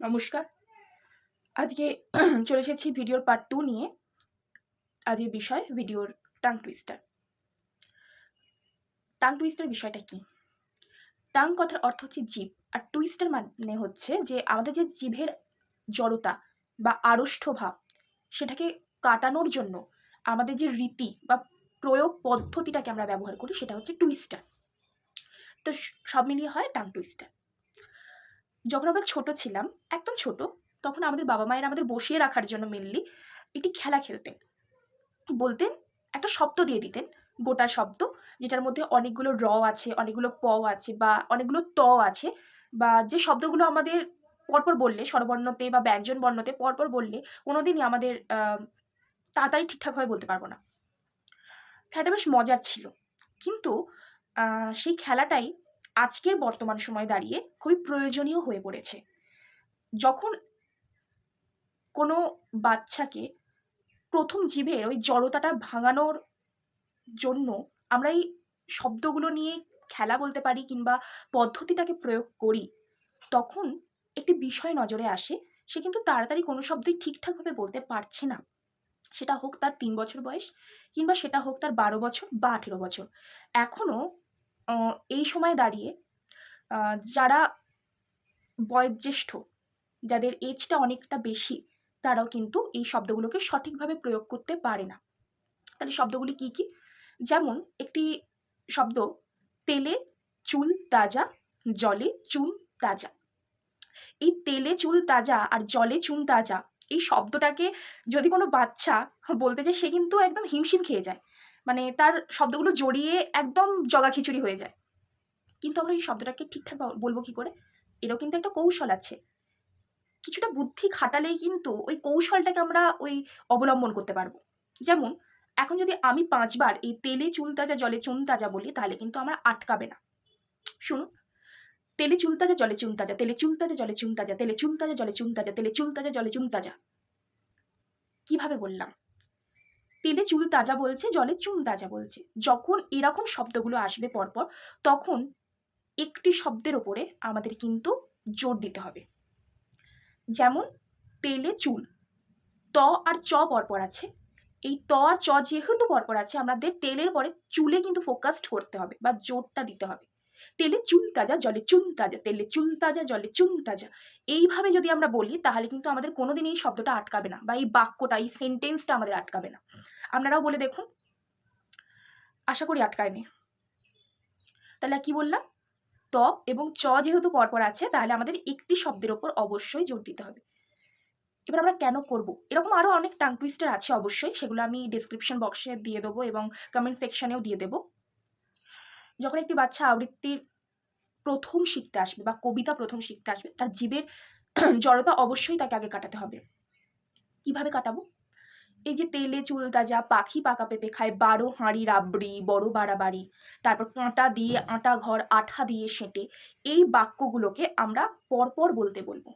নমস্কার। আজকে চলে এসেছি ভিডিওর পার্ট টু নিয়ে। আজকের বিষয়, ভিডিওর টাং টুইস্টার টাং টুইস্টার বিষয়টা কি? টাং কথার অর্থ হচ্ছে জিভ আর টুইস্টার মানে হচ্ছে যে আমাদের যে জিভের জড়তা বা আড়ষ্ঠ ভাব, সেটাকে কাটানোর জন্য আমাদের যে রীতি বা প্রয়োগ পদ্ধতিটাকে আমরা ব্যবহার করি, সেটা হচ্ছে টুইস্টার তো সব মিলিয়ে হয় টাং টুইস্টার যখন আমরা ছোট ছিলাম, একদম ছোট, তখন আমাদের বাবা মায়েরা আমাদের বসিয়ে রাখার জন্য মেনলি একটি খেলা খেলতেন। বলতেন, একটা শব্দ দিয়ে দিতেন, গোটা শব্দ, যেটার মধ্যে অনেকগুলো র আছে, অনেকগুলো প আছে বা অনেকগুলো ত আছে বা যে শব্দগুলো আমাদের পরপর বললে, স্বরবর্ণতে বা ব্যঞ্জন বর্ণতে পরপর বললে কোনোদিনই আমাদের তাড়াতাড়ি ঠিকঠাকভাবে বলতে পারব না। খেলাটা বেশ মজার ছিল। কিন্তু সেই খেলাটাই আজকের বর্তমান সময়ে দাঁড়িয়ে খুবই প্রয়োজনীয় হয়ে পড়েছে। যখন কোনো বাচ্চাকে প্রথম জীবের ওই জড়তাটা ভাঙানোর জন্য আমরা এই শব্দগুলো নিয়ে খেলা বলতে পারি কিংবা পদ্ধতিটাকে প্রয়োগ করি, তখন একটি বিষয় নজরে আসে, সে কিন্তু তাড়াতাড়ি কোনো শব্দই ঠিকঠাকভাবে বলতে পারছে না। সেটা হোক তার তিন বছর বয়স কিংবা সেটা হোক তার বারো বছর বা আঠেরো বছর। এখনও এই সময় দাঁড়িয়ে যারা বয়োজ্যেষ্ঠ, যাদের এজটা অনেকটা বেশি, তারাও কিন্তু এই শব্দগুলোকে সঠিকভাবে প্রয়োগ করতে পারে না। তাহলে শব্দগুলি কি কি? যেমন, একটি শব্দ, তেলে চুল তাজা, জলে চুন তাজা। এই তেলে চুল তাজা আর জলে চুন তাজা, এই শব্দটাকে যদি কোনো বাচ্চা বলতে যায় সে কিন্তু একদম হিমশিম খেয়ে যায়। মানে তার শব্দগুলো জড়িয়ে একদম জগা খিচুড়ি হয়ে যায়। কিন্তু আমরা এই শব্দটাকে ঠিকঠাক বলব কি করে? এরও কিন্তু একটা কৌশল আছে। কিছুটা বুদ্ধি খাটালেই কিন্তু ওই কৌশলটাকে আমরা ওই অবলম্বন করতে পারব। যেমন, এখন যদি আমি পাঁচবার এই তেলে চুল তাজা, জলে চুন তাজা বলি, তাহলে কিন্তু আমার আটকাবে না। শুনুন, তেলে চুল তাজা, জলে চুন তাজা, তেলে চুল তাজা, জলে চুন তাজা, তেলে চুল তাজা, জলে চুন তাজা, তেলে চুল তাজা, জলে চুন তাজা। কীভাবে বললাম? তেলে চুল তাজা বলছে, জলে চুন তাজা বলছে। যখন এরকম শব্দগুলো আসবে পরপর, তখন একটি শব্দের ওপরে আমাদের কিন্তু জোর দিতে হবে। যেমন, তেলে চুল। ত আর চ পরপর আছে। এই ত আর চ যেহেতু পরপর আছে, আমাদের তেলের পরে চুলে কিন্তু ফোকাসড করতে হবে বা জোরটা দিতে হবে। তেলে চুল তাজা, জলে চুন তাজা, তেলে চুল তাজা, জলে চুন তাজা। এইভাবে যদি আমরা বলি, তাহলে কিন্তু আমাদের কোনোদিন এই শব্দটা আটকাবে না বা এই বাক্যটা, এই সেন্টেন্সটা আমাদের আটকাবে না। আপনারাও বলে দেখুন। আশা করি আটকায়নি। তাহলে কি বললাম? ত এবং চ যেহেতু পরপর আছে, তাহলে আমাদের একটি শব্দের ওপর অবশ্যই জোর দিতে হবে। এবার আমরা কেন করব? এরকম আরও অনেক টাং টুইস্টার আছে অবশ্যই, সেগুলো আমি ডিসক্রিপশন বক্সে দিয়ে দেবো এবং কমেন্ট সেকশনেও দিয়ে দেবো। যখন একটি বাচ্চা আবৃত্তির প্রথম শিখতে আসবে বা কবিতা প্রথম শিখতে আসবে, তার জীবের জড়তা অবশ্যই তাকে আগে কাটাতে হবে। কীভাবে কাটাবো? এই যে তেলে চুল তাজা, পাখি পাকা পেঁপে খায়, বারো হাঁড়ি রাবড়ি বড় বাড়াবাড়ি। তারপর কাঁটা দিয়ে আটা ঘর, আঠা দিয়ে সেঁটে, এই বাক্যগুলোকে আমরা পরপর বলতে বলব।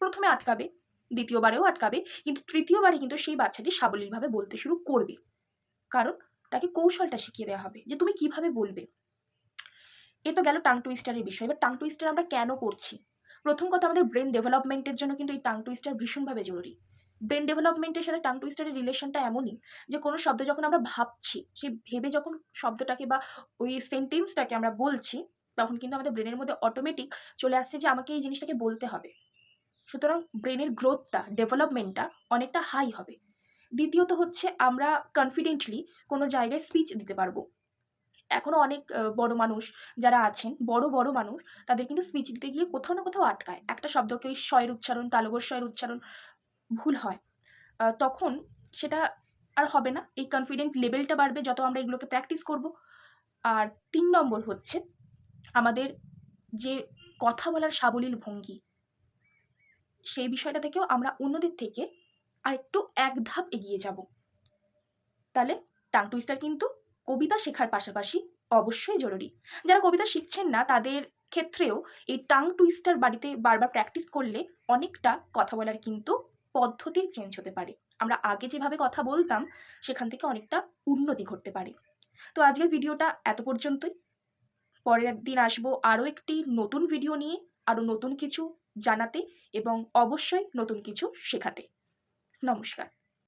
প্রথমে আটকাবে, দ্বিতীয়বারেও আটকাবে, কিন্তু তৃতীয়বারে কিন্তু সেই বাচ্চাটি সাবলীলভাবে বলতে শুরু করবে। কারণ তাকে কৌশলটা শিখিয়ে দেওয়া হবে যে তুমি কীভাবে বলবে। এ তো গেল টাং টুইস্টারের বিষয়। এবার টাং টুইস্টার আমরা কেন করছি? প্রথম কথা আমাদের ব্রেন ডেভেলপমেন্টের জন্য কিন্তু এই টাং টুইস্টার ভীষণভাবে জরুরি। ব্রেন ডেভেলপমেন্টের সাথে টাং টুইস্টারের রিলেশনটা এমনই যে কোনো শব্দ যখন আমরা ভাবছি সেই ভেবে যখন শব্দটাকে বা ওই সেন্টেন্সটাকে আমরা বলছি, তখন কিন্তু আমাদের ব্রেনের মধ্যে অটোমেটিক চলে আসছে যে আমাকে এই জিনিসটাকে বলতে হবে। সুতরাং ব্রেনের গ্রোথটা ডেভেলপমেন্টটা অনেকটা হাই হবে। দ্বিতীয়ত হচ্ছে আমরা কনফিডেন্টলি কোনো জায়গায় স্পিচ দিতে পারব। এখনও অনেক বড় মানুষ যারা আছেন, বড় বড় মানুষ, তাদের কিন্তু স্পিচ দিতে গিয়ে কোথাও না কোথাও আটকায়। একটা শব্দকে ওই শয়ের উচ্চারণ তালবর স্বয়ের উচ্চারণ ভুল হয়। তখন সেটা আর হবে না। এই কনফিডেন্ট লেভেলটা বাড়বে যত আমরা এগুলোকে প্র্যাকটিস করব। আর তিন নম্বর হচ্ছে আমাদের যে কথা বলার সাবলীল ভঙ্গি, সেই বিষয়টা থেকেও আমরা অন্যদের থেকে আর একটু এক ধাপ এগিয়ে যাব। তাহলে টাং টুইস্টার কিন্তু কবিতা শেখার পাশাপাশি অবশ্যই জরুরি। যারা কবিতা শিখছেন না, তাদের ক্ষেত্রেও এই টাং টুইস্টার বাড়িতে বারবার প্র্যাকটিস করলে অনেকটা কথা বলার কিন্তু পদ্ধতির চেঞ্জ হতে পারে। আমরা আগে যেভাবে কথা বলতাম, সেখান থেকে অনেকটা উন্নতি ঘটতে পারে। তো আজকের ভিডিওটা এত পর্যন্তই। পরের দিন আসব আরও একটি নতুন ভিডিও নিয়ে, আরও নতুন কিছু জানাতে এবং অবশ্যই নতুন কিছু শেখাতে। নমস্কার।